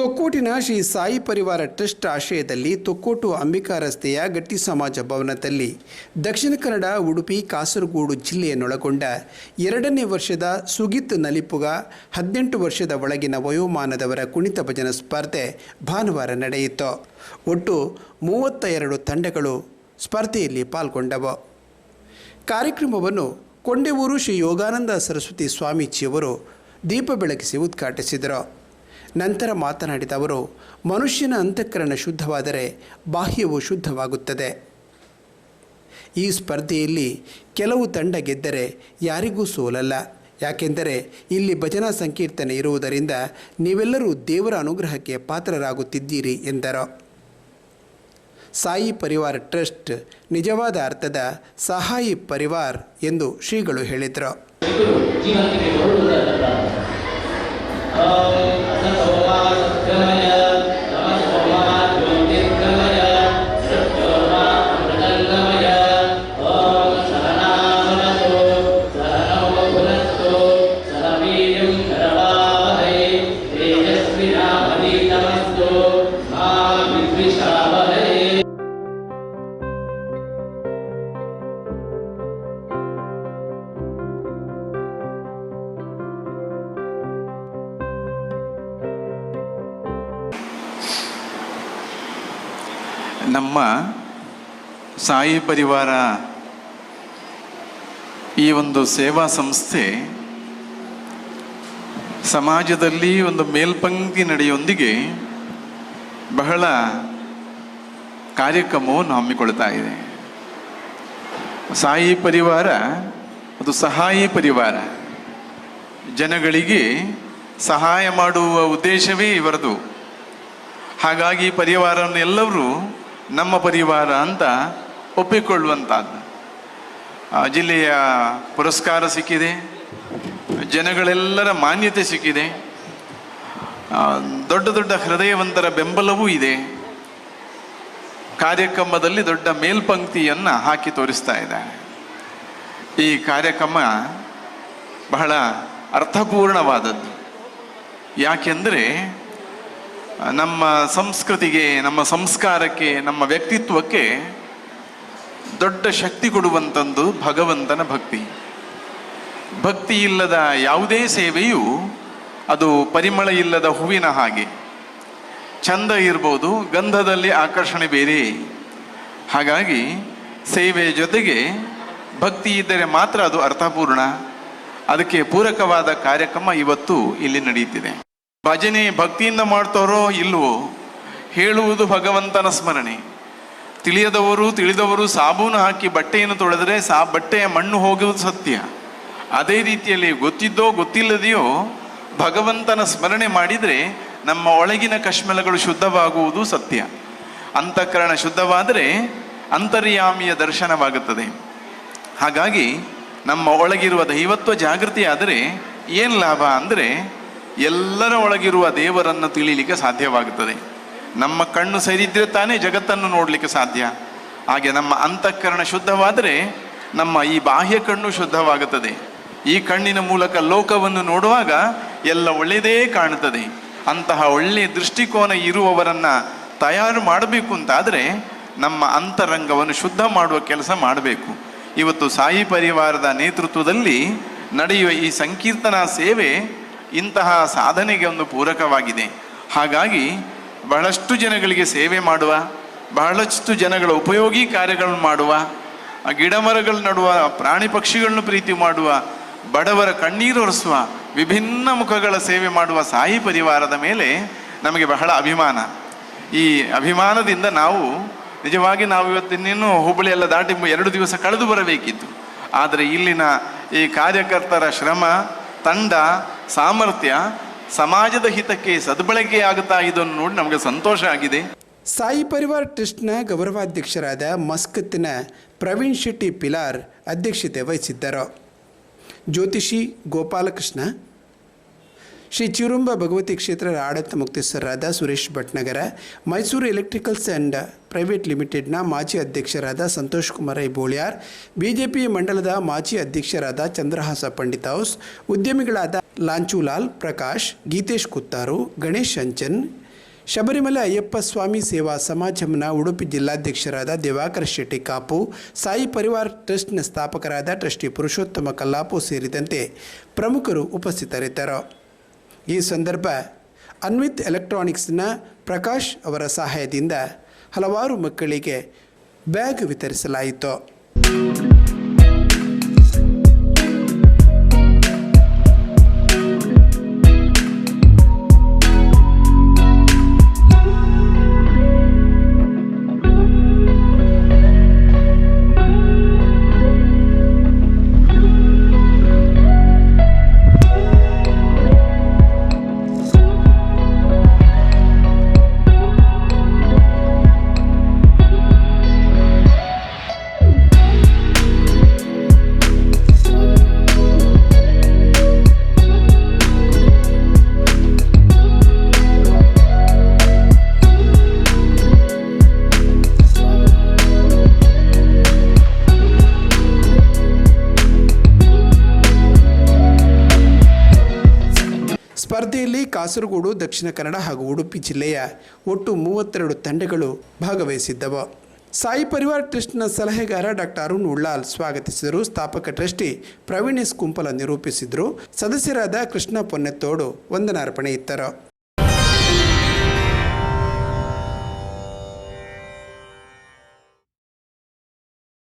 ತೊಕ್ಕೋಟಿನ ಶ್ರೀ ಸಾಯಿ ಪರಿವಾರ ಟ್ರಸ್ಟ್ ಆಶ್ರಯದಲ್ಲಿ ತೊಕ್ಕೋಟು ಅಂಬಿಕಾ ರಸ್ತೆಯ ಗಟ್ಟಿ ಸಮಾಜ ಭವನದಲ್ಲಿ ದಕ್ಷಿಣ ಕನ್ನಡ, ಉಡುಪಿ, ಕಾಸರಗೋಡು ಜಿಲ್ಲೆಯನ್ನೊಳಗೊಂಡ ಎರಡನೇ ವರ್ಷದ ಸುಗಿತ್ ನಲಿಪುಗ, ಹದಿನೆಂಟು ವರ್ಷದ ಒಳಗಿನ ವಯೋಮಾನದವರ ಕುಣಿತ ಭಜನ ಸ್ಪರ್ಧೆ ಭಾನುವಾರ ನಡೆಯಿತು. ಒಟ್ಟು ಮೂವತ್ತ ಎರಡು ತಂಡಗಳು ಸ್ಪರ್ಧೆಯಲ್ಲಿ ಪಾಲ್ಗೊಂಡವು. ಕಾರ್ಯಕ್ರಮವನ್ನು ಕೊಂಡೆವೂರು ಶ್ರೀ ಯೋಗಾನಂದ ಸರಸ್ವತಿ ಸ್ವಾಮೀಜಿಯವರು ದೀಪ ಬೆಳಗಿಸಿ ಉದ್ಘಾಟಿಸಿದರು. ನಂತರ ಮಾತನಾಡಿದ ಅವರು, ಮನುಷ್ಯನ ಅಂತಃಕರಣ ಶುದ್ಧವಾದರೆ ಬಾಹ್ಯವು ಶುದ್ಧವಾಗುತ್ತದೆ. ಈ ಸ್ಪರ್ಧೆಯಲ್ಲಿ ಕೆಲವು ತಂಡ ಗೆದ್ದರೆ ಯಾರಿಗೂ ಸೋಲಲ್ಲ. ಯಾಕೆಂದರೆ ಇಲ್ಲಿ ಭಜನಾ ಸಂಕೀರ್ತನೆ ಇರುವುದರಿಂದ ನೀವೆಲ್ಲರೂ ದೇವರ ಅನುಗ್ರಹಕ್ಕೆ ಪಾತ್ರರಾಗುತ್ತಿದ್ದೀರಿ ಎಂದರು. ಸಾಯಿ ಪರಿವಾರ ಟ್ರಸ್ಟ್ ನಿಜವಾದ ಅರ್ಥದ ಸಹಾಯಿ ಪರಿವಾರ್ ಎಂದು ಶ್ರೀಗಳು ಹೇಳಿದರು. Kau terus. ನಮ್ಮ ಸಾಯಿ ಪರಿವಾರ ಈ ಒಂದು ಸೇವಾ ಸಂಸ್ಥೆ ಸಮಾಜದಲ್ಲಿ ಒಂದು ಮೇಲ್ಪಂಕ್ತಿ ನಡೆಯೊಂದಿಗೆ ಬಹಳ ಕಾರ್ಯಕ್ರಮವನ್ನು ಹಮ್ಮಿಕೊಳ್ತಾ ಇದೆ. ಸಾಯಿ ಪರಿವಾರ, ಅದು ಸಹಾಯಿ ಪರಿವಾರ. ಜನಗಳಿಗೆ ಸಹಾಯ ಮಾಡುವ ಉದ್ದೇಶವೇ ಇವರದು. ಹಾಗಾಗಿ ಪರಿವಾರವನ್ನು ಎಲ್ಲರೂ ನಮ್ಮ ಪರಿವಾರ ಅಂತ ಒಪ್ಪಿಕೊಳ್ಳುವಂಥದ್ದು ಜಿಲ್ಲೆಯ ಪುರಸ್ಕಾರ ಸಿಕ್ಕಿದೆ. ಜನಗಳೆಲ್ಲರ ಮಾನ್ಯತೆ ಸಿಕ್ಕಿದೆ. ದೊಡ್ಡ ದೊಡ್ಡ ಹೃದಯವಂತರ ಬೆಂಬಲವೂ ಇದೆ. ಕಾರ್ಯಕ್ರಮದಲ್ಲಿ ದೊಡ್ಡ ಮೇಲ್ಪಂಕ್ತಿಯನ್ನು ಹಾಕಿ ತೋರಿಸ್ತಾ ಇದ್ದಾರೆ. ಈ ಕಾರ್ಯಕ್ರಮ ಬಹಳ ಅರ್ಥಪೂರ್ಣವಾದದ್ದು. ಯಾಕೆಂದರೆ ನಮ್ಮ ಸಂಸ್ಕೃತಿಗೆ, ನಮ್ಮ ಸಂಸ್ಕಾರಕ್ಕೆ, ನಮ್ಮ ವ್ಯಕ್ತಿತ್ವಕ್ಕೆ ದೊಡ್ಡ ಶಕ್ತಿ ಕೊಡುವಂಥದ್ದು ಭಗವಂತನ ಭಕ್ತಿ. ಭಕ್ತಿ ಇಲ್ಲದ ಯಾವುದೇ ಸೇವೆಯು ಅದು ಪರಿಮಳ ಇಲ್ಲದ ಹೂವಿನ ಹಾಗೆ. ಚಂದ ಇರ್ಬೋದು, ಗಂಧದಲ್ಲಿ ಆಕರ್ಷಣೆ ಬೇರೆ. ಹಾಗಾಗಿ ಸೇವೆಯ ಜೊತೆಗೆ ಭಕ್ತಿ ಇದ್ದರೆ ಮಾತ್ರ ಅದು ಅರ್ಥಪೂರ್ಣ. ಅದಕ್ಕೆ ಪೂರಕವಾದ ಕಾರ್ಯಕ್ರಮ ಇವತ್ತು ಇಲ್ಲಿ ನಡೆಯುತ್ತಿದೆ. ಭಜನೆ ಭಕ್ತಿಯಿಂದ ಮಾಡ್ತಾರೋ ಇಲ್ವೋ ಹೇಳುವುದು ಭಗವಂತನ ಸ್ಮರಣೆ. ತಿಳಿಯದವರು ತಿಳಿದವರು ಸಾಬೂನು ಹಾಕಿ ಬಟ್ಟೆಯನ್ನು ತೊಳೆದರೆ ಸಾ ಬಟ್ಟೆಯ ಮಣ್ಣು ಹೋಗುವುದು ಸತ್ಯ. ಅದೇ ರೀತಿಯಲ್ಲಿ ಗೊತ್ತಿದ್ದೋ ಗೊತ್ತಿಲ್ಲದೆಯೋ ಭಗವಂತನ ಸ್ಮರಣೆ ಮಾಡಿದರೆ ನಮ್ಮ ಒಳಗಿನ ಕಶ್ಮಲಗಳು ಶುದ್ಧವಾಗುವುದು ಸತ್ಯ. ಅಂತಃಕರಣ ಶುದ್ಧವಾದರೆ ಅಂತರ್ಯಾಮಿಯ ದರ್ಶನವಾಗುತ್ತದೆ. ಹಾಗಾಗಿ ನಮ್ಮ ಒಳಗಿರುವ ದೈವತ್ವ ಜಾಗೃತಿ ಆದರೆ ಏನು ಲಾಭ ಅಂದರೆ ಎಲ್ಲರ ಒಳಗಿರುವ ದೇವರನ್ನು ತಿಳಿಲಿಕ್ಕೆ ಸಾಧ್ಯವಾಗುತ್ತದೆ. ನಮ್ಮ ಕಣ್ಣು ಸರಿದ್ರೆ ತಾನೇ ಜಗತ್ತನ್ನು ನೋಡಲಿಕ್ಕೆ ಸಾಧ್ಯ. ಹಾಗೆ ನಮ್ಮ ಅಂತಃಕರಣ ಶುದ್ಧವಾದರೆ ನಮ್ಮ ಈ ಬಾಹ್ಯ ಕಣ್ಣು ಶುದ್ಧವಾಗುತ್ತದೆ. ಈ ಕಣ್ಣಿನ ಮೂಲಕ ಲೋಕವನ್ನು ನೋಡುವಾಗ ಎಲ್ಲ ಒಳ್ಳೆಯದೇ ಕಾಣುತ್ತದೆ. ಅಂತಹ ಒಳ್ಳೆಯ ದೃಷ್ಟಿಕೋನ ಇರುವವರನ್ನ ತಯಾರು ಮಾಡಬೇಕು ಅಂತಾದರೆ ನಮ್ಮ ಅಂತರಂಗವನ್ನು ಶುದ್ಧ ಮಾಡುವ ಕೆಲಸ ಮಾಡಬೇಕು. ಇವತ್ತು ಸಾಯಿ ಪರಿವಾರದ ನೇತೃತ್ವದಲ್ಲಿ ನಡೆಯುವ ಈ ಸಂಕೀರ್ತನಾ ಸೇವೆ ಇಂತಹ ಸಾಧನೆಗೆ ಒಂದು ಪೂರಕವಾಗಿದೆ. ಹಾಗಾಗಿ ಬಹಳಷ್ಟು ಜನಗಳಿಗೆ ಸೇವೆ ಮಾಡುವ, ಬಹಳಷ್ಟು ಜನಗಳ ಉಪಯೋಗಿ ಕಾರ್ಯಗಳನ್ನು ಮಾಡುವ ಗಿಡ ಮರಗಳು ನಡುವ, ಪ್ರಾಣಿ ಪಕ್ಷಿಗಳನ್ನು ಪ್ರೀತಿ ಮಾಡುವ, ಬಡವರ ಕಣ್ಣೀರು ಒರೆಸುವ, ವಿಭಿನ್ನ ಮುಖಗಳ ಸೇವೆ ಮಾಡುವ ಸಾಯಿ ಪರಿವಾರದ ಮೇಲೆ ನಮಗೆ ಬಹಳ ಅಭಿಮಾನ. ಈ ಅಭಿಮಾನದಿಂದ ನಾವು, ನಿಜವಾಗಿ ನಾವು ಇವತ್ತಿನ್ನೇನು ಹುಬ್ಬಳ್ಳಿ ಎಲ್ಲ ದಾಟಿ ಎರಡು ದಿವಸ ಕಳೆದು ಬರಬೇಕಿತ್ತು. ಆದರೆ ಇಲ್ಲಿನ ಈ ಕಾರ್ಯಕರ್ತರ ಶ್ರಮ ತಂಡ ಸಾಮರ್ಥ್ಯ ಸಮಾಜದ ಹಿತಕ್ಕೆ ಸದ್ಬಳಕೆಯಾಗುತ್ತಾ ಇದನ್ನು ನೋಡಿ ನಮಗೆ ಸಂತೋಷ ಆಗಿದೆ. ಸಾಯಿ ಪರಿವಾರ್ ಟ್ರಸ್ಟ್ನ ಗೌರವಾಧ್ಯಕ್ಷರಾದ ಮಸ್ಕತ್ತಿನ ಪ್ರವೀಣ್ ಶೆಟ್ಟಿ ಪಿಲಾರ್ ಅಧ್ಯಕ್ಷತೆ ವಹಿಸಿದ್ದರು. ಜ್ಯೋತಿಷಿ ಗೋಪಾಲಕೃಷ್ಣ ಶ್ರೀ ಚಿರುಂಬ ಭಗವತಿ ಕ್ಷೇತ್ರದ ಆಡಳಿತ ಮುಕ್ತೇಶ್ವರರಾದ Suresh Bhatnagar, Mysore electricals and private ಲಿಮಿಟೆಡ್ನ ಮಾಜಿ ಅಧ್ಯಕ್ಷರಾದ ಸಂತೋಷ್ ಕುಮಾರ್ ಬೋಳ್ಯಾರ್ ಬಿಜೆಪಿ ಮಂಡಲದ ಮಾಜಿ ಅಧ್ಯಕ್ಷರಾದ ಚಂದ್ರಹಾಸ ಪಂಡಿತ್ ಹೌಸ್, ಉದ್ಯಮಿಗಳಾದ ಲಾಂಚುಲಾಲ್ ಪ್ರಕಾಶ್, ಗೀತೇಶ್ ಕುತ್ತಾರು, ಗಣೇಶ್ ಅಂಚನ್, ಶಬರಿಮಲೆ ಅಯ್ಯಪ್ಪ ಸ್ವಾಮಿ ಸೇವಾ ಸಮಾಜಮ್ನ ಉಡುಪಿ ಜಿಲ್ಲಾಧ್ಯಕ್ಷರಾದ ದಿವಾಕರ್ ಶೆಟ್ಟಿ ಕಾಪು, ಸಾಯಿ ಪರಿವಾರ್ ಟ್ರಸ್ಟ್ನ ಸ್ಥಾಪಕರಾದ ಟ್ರಸ್ಟಿ ಪುರುಷೋತ್ತಮ ಕಲ್ಲಾಪು ಸೇರಿದಂತೆ ಪ್ರಮುಖರು ಉಪಸ್ಥಿತರಿದ್ದರು. ಈ ಸಂದರ್ಭ ಅನ್ವಿತ್ ಎಲೆಕ್ಟ್ರಾನಿಕ್ಸ್ನ ಪ್ರಕಾಶ್ ಅವರ ಸಹಾಯದಿಂದ ಹಲವಾರು ಮಕ್ಕಳಿಗೆ ಬ್ಯಾಗ್ ವಿತರಿಸಲಾಯಿತು. ಸ್ಪರ್ಧೆಯಲ್ಲಿ ಕಾಸರಗೋಡು, ದಕ್ಷಿಣ ಕನ್ನಡ ಹಾಗೂ ಉಡುಪಿ ಜಿಲ್ಲೆಯ ಒಟ್ಟು ಮೂವತ್ತೆರಡು ತಂಡಗಳು ಭಾಗವಹಿಸಿದ್ದವು. ಸಾಯಿ ಪರಿವಾರ್ ಟ್ರಸ್ಟ್ನ ಸಲಹೆಗಾರ ಡಾಕ್ಟರ್ ಅರುಣ್ ಉಳ್ಳಾಲ್ ಸ್ವಾಗತಿಸಿದರು. ಸ್ಥಾಪಕ ಟ್ರಸ್ಟಿ ಪ್ರವೀಣ್ ಎಸ್ ಕುಂಪಲ ನಿರೂಪಿಸಿದರು. ಸದಸ್ಯರಾದ ಕೃಷ್ಣ ಪೊನ್ನೆತ್ತೋಡು ವಂದನಾರ್ಪಣೆ ಇತ್ತರು.